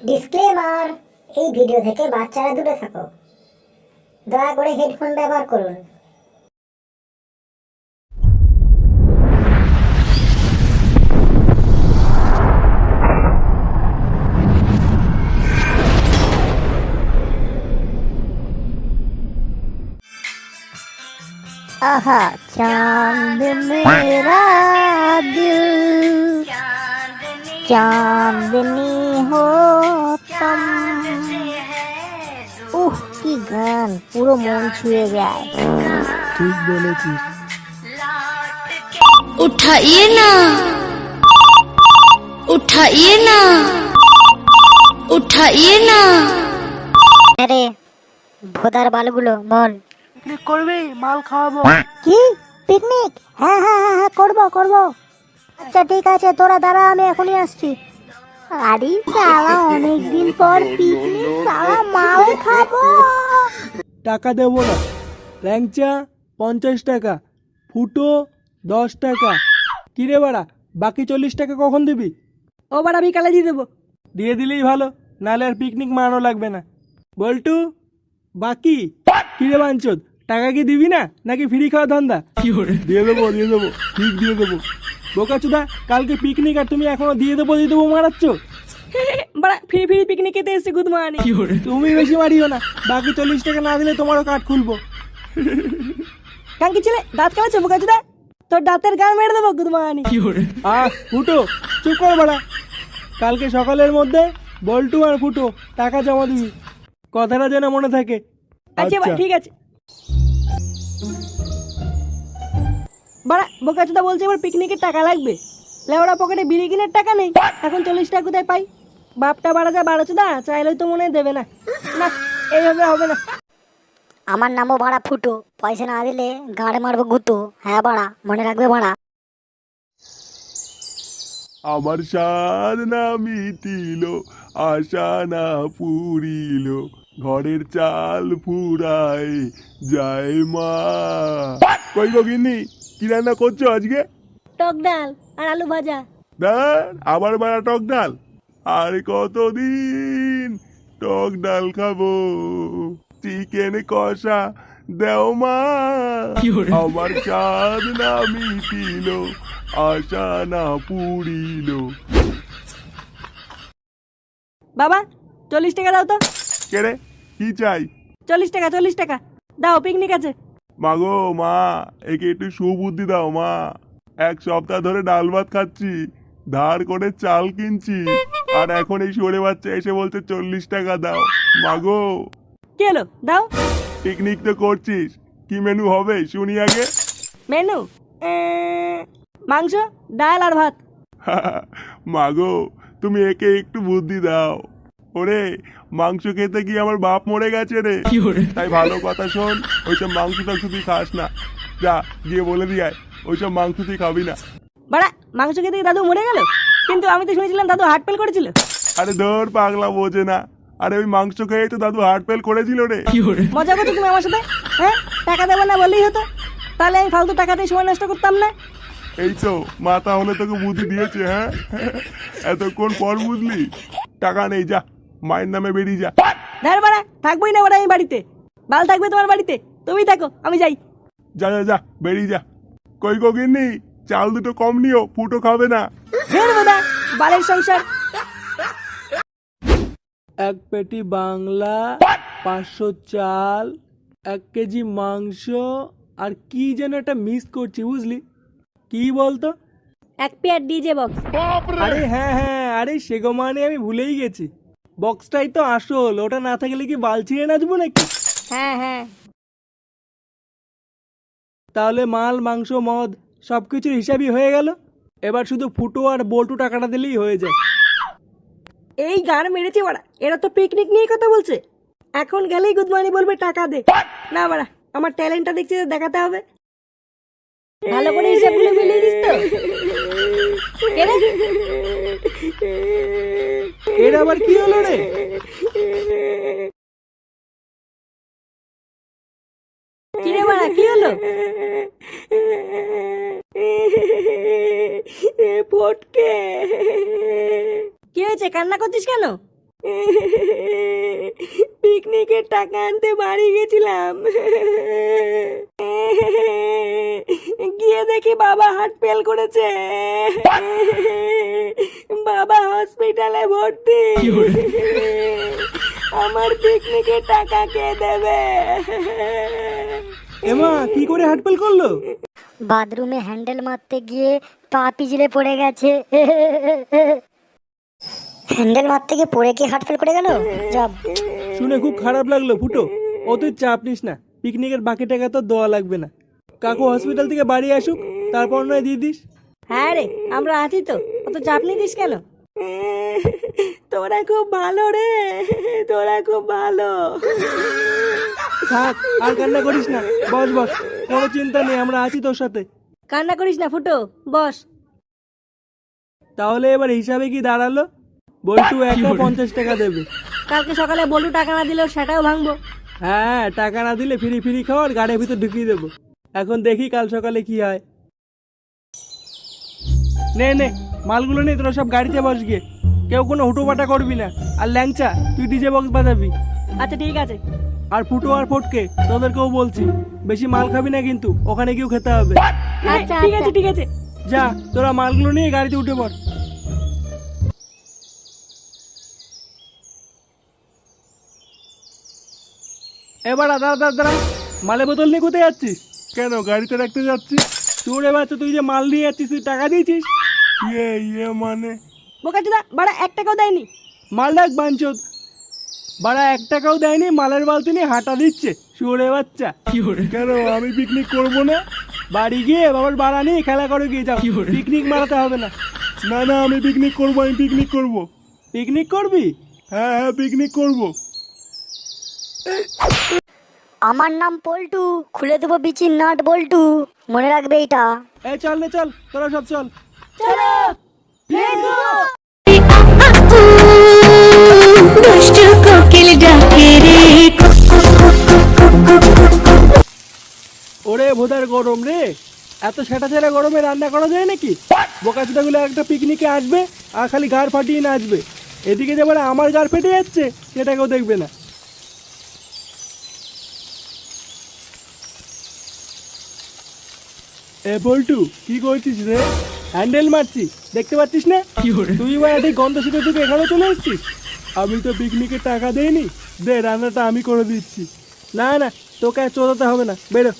Disclaimer এই video থেকে বাচ্চারা দূরে থাকো দয়া করে হেডফোন ব্যবহার করুন आहा चांद मेरा दिल চাঁদনি হতাম। উহ কি গান পুরো মন ছুঁয়ে যায়। ঠিক বলেছিস। উঠাইয়ে না। উঠাইয়ে না। উঠাইয়ে না। হ্যাঁ আরে ভোদার বালগুলো মন। করবে মাল খাওয়াবো। হ্যাঁ। কি? পিকনিক? হ্যাঁ হ্যাঁ হ্যাঁ, হ্যাঁ করব করব। আচ্ছা ঠিক আছে তোরা দাঁড়া আমি এখনই আসছি। আরে সালা অনেকদিন পর পিকনিক সালা মাল খাব। টাকা দেবো না। ল্যাংচা পঞ্চাশ টাকা ফুটো দশ টাকা। কিরে বাড়া বাকি চল্লিশ টাকা কখন দিবি? ও বাড়া বিকালে দিয়ে দেবো। দিয়ে দিলেই ভালো নাহলে আর পিকনিক মানানো লাগবে না। বল্টু বাকি? কিরে বাঞ্চদ টাকা কি দিবি না নাকি ফ্রি খাওয়া ধান্দা? দিয়ে দেবো দিয়ে দেবো ঠিক দিয়ে দেবো। বোকাচুদা কালকে পিকনিক আর তুমি এখনও দিয়ে দেবো দিয়ে দেবো মারাচ্ছ? বাড়া ফিরি ফিরি পিকনিকেতে এসে গুড মর্নিং তুমি বেশি মারিও না বাকি চল্লিশ টাকা না দিলে তোমারও কাঠ খুলবো। কাঙ্কি ছেলে দাঁত কামাচ্ছে বোকাচুদা? তোর দাঁতের গান মেরে দেবো গুড মর্নিং আহ ফুটো চুপ কর বাড়া। কালকে সকালের মধ্যে বল্টু আর ফুটো টাকা জমা দিবি। কথাটা যেন মনে থাকে। আচ্ছা ভাই ঠিক আছে। বাড়া বোকাচুদা বলছে এবার পিকনিকের টাকা লাগবে। লেওড়া পকেটে বিড়ি কিনের টাকা নেই। এখন চল্লিশ টাকা কোথায় পাই? বাপটা বাড়া যা বাড়াচুদা চাইলেই তো মনে দেবে না। না এইভাবে হবে না। আমার নামও ভাড়া ফুটো। পয়সা না দিলে গাড়ে মারবো গুতো। হ্যাঁ ভাড়া মনে রাখবে ভাড়া আমার সাদ না মিটিল আশা না পুরিল। ঘরের চাল ফুরায় যায় মা। কই গো গিন্নি? কি রান্না করছ আজকে? টক ডাল আর আলু ভাজা। ডাল? আবার বাড়া টক ডাল? আর কতদিন টক ডাল খাব? চিকেন কষা দেও মা। আমার চাঁদ না মিটিল আশা না পুরিল বাবা চল্লিশ টাকা দাও তো। কে রে? কি চাই? চল্লিশ টাকা চল্লিশ টাকা। দাও পিকনিক আছে। মাগো মা একে একটু সুবুদ্ধি দাও মা। এক সপ্তাহ ধরে ডাল ভাত খাচ্ছি ধার করে চাল কিনছি আর এখন এই সরে বাচ্চা এসে বলছে চল্লিশ টাকা দাও। মাগো কি হলো? দাও। পিকনিক তো করছিস কি মেনু হবে শুনি আগে। মেনু মাংস ডাল আর ভাত। মাগো তুমি একে একটু বুদ্ধি দাও। ওরে মাংস খেতে গিয়ে আমার বাপ মরে গেছে রে। তাই ভালো কথা শোন ওইসব মাংস টাংস তুই খাস না। যা গিয়ে বলে দিয়ে আয় ওইসব মাংস তুই খাবি না। বাড়া মাংস খেতে গিয়ে দাদু মরে গেল? কিন্তু আমি তো শুনেছিলাম দাদু হার্ট ফেল করেছিল। আরে ধর পাগলা বোঝে না। আরে ওই মাংস খেয়ে তো দাদু হার্ট ফেল করেছিল রে। মজা করছ তুমি আমার সাথে? হ্যাঁ? টাকা দেবো না বললেই হতো। তাহলে আমি ফালতু টাকাতে সময় নষ্ট করতাম না? এই তো মাথা হলে তোকে বুদ্ধি দিয়েছে হ্যাঁ? এতক্ষণ পর বুঝলি। টাকা নেই যা। মায়ের নামে বেরিয়ে যা। ধর বাড়া থাকবোই না বাড়া আমি বাড়িতে। বাল থাকবে তোমার বাড়িতে। তুমি থাকো আমি যাই। যা যা যা বেরিয়ে যা। কই গো গিন্নি? চাল দুটো কম নিও ফুটো খাবে না। ধর বালের সংসার। এক পেটি বাংলা পাঁচশো চাল এক কেজি মাংস আর কি যেন একটা মিস করছি বুঝলি? কি বলতো? এক পেয়ার ডিজে বক্স। আরে হ্যাঁ হ্যাঁ আরে সেগো মানে আমি ভুলেই গেছি। বক্সটাই তো আসল ওটা না থাকলে কি বাল ছিঁড়ে নাচবো নাকি? হ্যাঁ হ্যাঁ। তাহলে মাল মাংস মদ সব কিছুর হিসাবই হয়ে গেল? এবার শুধু ফুটো আর বল্টু টাকাটা দিলেই হয়ে যায়। এই গান মেরেছে বাড়া এরা তো পিকনিক নিয়ে কথা বলছে। এখন গেলেই গুড মর্নিং বলবে টাকা দে। না বাড়া আমার ট্যালেন্টটা দেখছি তো দেখাতে হবে। ভালো করে হিসাবগুলো মিলিয়ে দিস তো? এর আবার কি হলো রে? কি রে বাড়া কি হলো? ফটকে কি হয়েছে কান্না করছিস কেন? পিকনিকের টাকা আনতে বাড়ি গেছিলাম। গিয়ে দেখি বাবা হার্ট ফেল করেছে। বাবা হসপিটালে ভর্তি। আমার পিকনিকের টাকা কে দেবে? এমা কি করে হাটপেল করল? বাথরুমে হ্যান্ডেল মারতে গিয়ে পা পিছলে পড়ে গেছে। হ্যান্ডেল মারতে গিয়ে পড়ে কি হার্ট ফেল করে গেল? জব শুনে খুব খারাপ লাগল ফুটো। ও তুই চাপ নিস না। পিকনিকের বাকি টাকা তো দেওয়া লাগবে না। কাকু হসপিটাল থেকে বাড়ি আসুক তারপর নয় দিয়ে দিস। হ্যাঁ রে আমরা আছি তো। অত চাপ নিতিস কেন? তোরা খুব ভালো রে তোরা খুব ভালো। থাক আর কান্না করিস না বস বস কোনো চিন্তা নেই আমরা আছি তোর সাথে। কান্না করিস না ফুটো বস। তাহলে এবার হিসাবে কি দাঁড়াল? বল্টু একশো পঞ্চাশ টাকা দেবে। কালকে সকালে বলু টাকা না দিলেও সেটাও ভাঙবো। হ্যাঁ টাকা না দিলে ফিরি ফিরি খাওয়ার গাড়ির ভিতর ঢুকিয়ে দেবো। এখন দেখি কাল সকালে কি হয়। নে নে মালগুলো নেই তোরা সব গাড়িতে বস গিয়ে। কেউ কোনো হুটোপাটা করবি না। আর ল্যাংচা তুই ডিজে বক্স বাজাবি। আচ্ছা ঠিক আছে। আর ফুটো আর ফটকে তোদেরকেও বলছি বেশি মাল খাবি না কিন্তু ওখানে গিয়েও খেতে হবে। আচ্ছা ঠিক আছে ঠিক আছে। যা তোরা মালগুলো নিয়ে গাড়িতে উঠে পড়। এবার দাঁড়া দাঁড়া দাঁড়া। মালের বোতল নিয়ে কোথায় যাচ্ছিস? কেন গাড়িতে রাখতে যাচ্ছি তোর বাচ্চা তুই যে মাল নিয়ে যাচ্ছিস তুই টাকা দিয়েছিস? ইয়ে ইয়ে মানে? বোকাচুদা বাড়া এক টাকাও দেয়নি। মাল ডাক বাঞ্চত বাড়া এক টাকাও দেয়নি মালের বালতি নিয়ে হাঁটা দিচ্ছে শুয়োরে বাচ্চা। কেন আমি পিকনিক করব না? বাড়ি গিয়ে বাবার বাড়া নিয়ে খেলা করে গিয়ে যাও। পিকনিক মারাতে হবে না। না না আমি পিকনিক করব আমি পিকনিক করব। পিকনিক করবি? হ্যাঁ হ্যাঁ পিকনিক করব। আমার নাম পল্টু খুলে দেবো বিচির নাট বল্টু। মনে রাখবে এটা এই চল রে চল তোরা সব চল। দুষ্টু কোকিল ডাকে রে ওরে ভোদার গরম রে এত সেটা ছেড়ে গরমে রান্না করা যায় নাকি? বোকা গুলো একটা পিকনিকে আসবে আর খালি গাড় ফাটিয়ে নাচবে। এদিকে যেমন আমার গাড় ফেটে যাচ্ছে সেটা কেউ দেখবে না। এ বল্টু কি করছিস রে? হ্যান্ডেল মারছি দেখতে পাচ্ছিস না? তুই ঠিক গন্ধ শুকে থেকে এখানে চলে এসছিস? আমি তো পিকনিকে টাকা দেইনি। দে রান্নাটা আমি করে দিচ্ছি। না না তোকে আর চোদাতে হবে না। বেরো।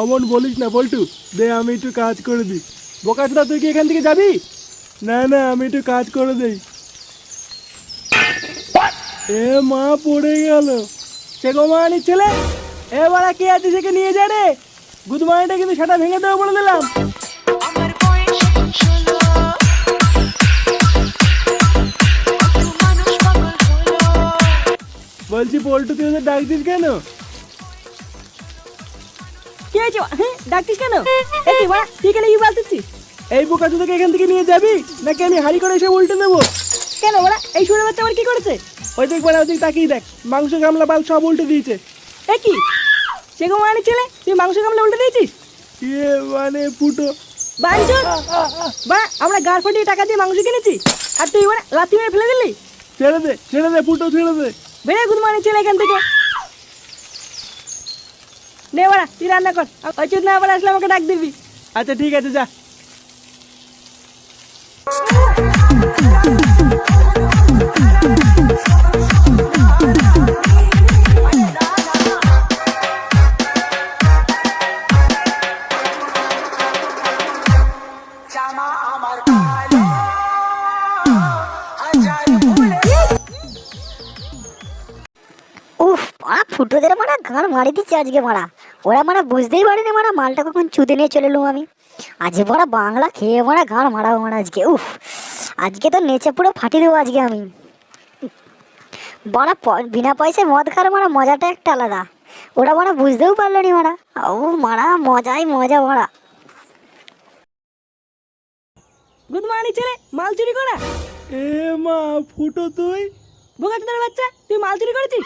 অমন বলিস না বল্টু। দে আমি একটু কাজ করে দিই। বোকাচোদা তুই কি এখান থেকে যাবি? না না আমি একটু কাজ করে দেই। এ মা পড়ে গেল। সে গোমানির ছেলে এবার কে আছে সেকে নিয়ে যা রে? গুদমানিটা কিন্তু সেটা ভেঙে দেবো বলে দিলাম। বলছি পল্টু তুই ওদের ডাকছিস কেন? কি হয়েছে হ্যাঁ ডাকতিস কেন? এ তুই বাড়া তুই কেন কি বলতেছিস? এই বোকা তোকে এখান থেকে নিয়ে যাবি? নাকি আমি হাড়ি করে এসে উল্টে দেবো? কেন বাড়া এই শুনে বাচ্চা আবার কি করেছে? ওই দেখ বড় ওই দিক তাকিয়ে দেখ মাংস গামলা বাল সব উল্টে দিয়েছে। এ কি সে মানে ছেলে তুই মাংস কামলা উল্টে দিয়েছিস? ইয়ে মানে ফুটো বাঞ্চো বা আমরা গাড় ফাটিয়ে টাকা দিয়ে মাংস কিনেছি। আর তুই মানে লাথি মেরে ফেলে দিলি? ছেড়ে দে ছেড়ে দে ফুটো ছেড়ে দে। বেড়ে মানে ছেলে এখান থেকে। নে বাড়া তুই রান্না কর। ওই না আবার আসলে আমাকে ডাক দিবি। আচ্ছা ঠিক আছে যা। ফুটোদের মারা গান মারি দিচ্ছে আজকে মারা। ওরা মারা বুঝতেই পারেনি মারা মালটা কখন চুদে নিয়ে চলে এলুম আমি। আজকে মারা বাংলা খেয়ে মারা গান মারাবো মারা আজকে উফ। আজকে তো নেচে পুরো ফাটিয়ে দেবো আজকে আমি। বড়া বিনা পয়সায় মদ খাওয়ার মারা মজাটা একটা আলাদা। ওরা মারা বুঝতেও পারল নি মারা। ও মারা মজাই মজা মারা। গুদমানি ছেলে মাল চুরি করা? এ মা ফুটো তুই? বোকা বাচ্চা তুই মাল চুরি করেছিস?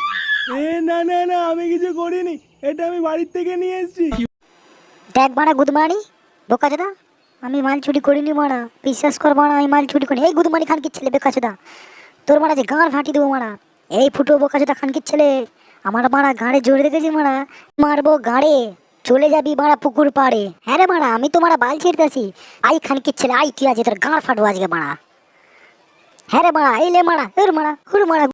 এ, না না না, আমি কিছু করিনি। এটা আমি বাড়ির থেকে নিয়ে এসেছি। দেখ মারা গুদমানি বোকাচোদা আমি মাল চুরি করিনি মারা, বিশ্বাস কর মারা, আমি মাল চুরি করিনি। এই গুদমানি খান কি ছেলে বেকাচোদা তোর মারা যে গাঁড় ফাটি দেবো মারা, এই ফুটো বোকা যেটা খানকির ছেলে, আমার মারা গাঁড়ে জোরে দেখেছি মারা, মারবো গাঁড়ে, চলে যাবি মারা পুকুর পাড়ে। হ্যাঁ রে মারা, আমি তো মারা বাল ছিঁড়তেছি আই খানকির ছেলে, আই তুই আছে তোর গাঁড় ফাটবো আজকে মারা। হ্যাঁ রে মারা, এই লে মারা, এর মারা হুর মারা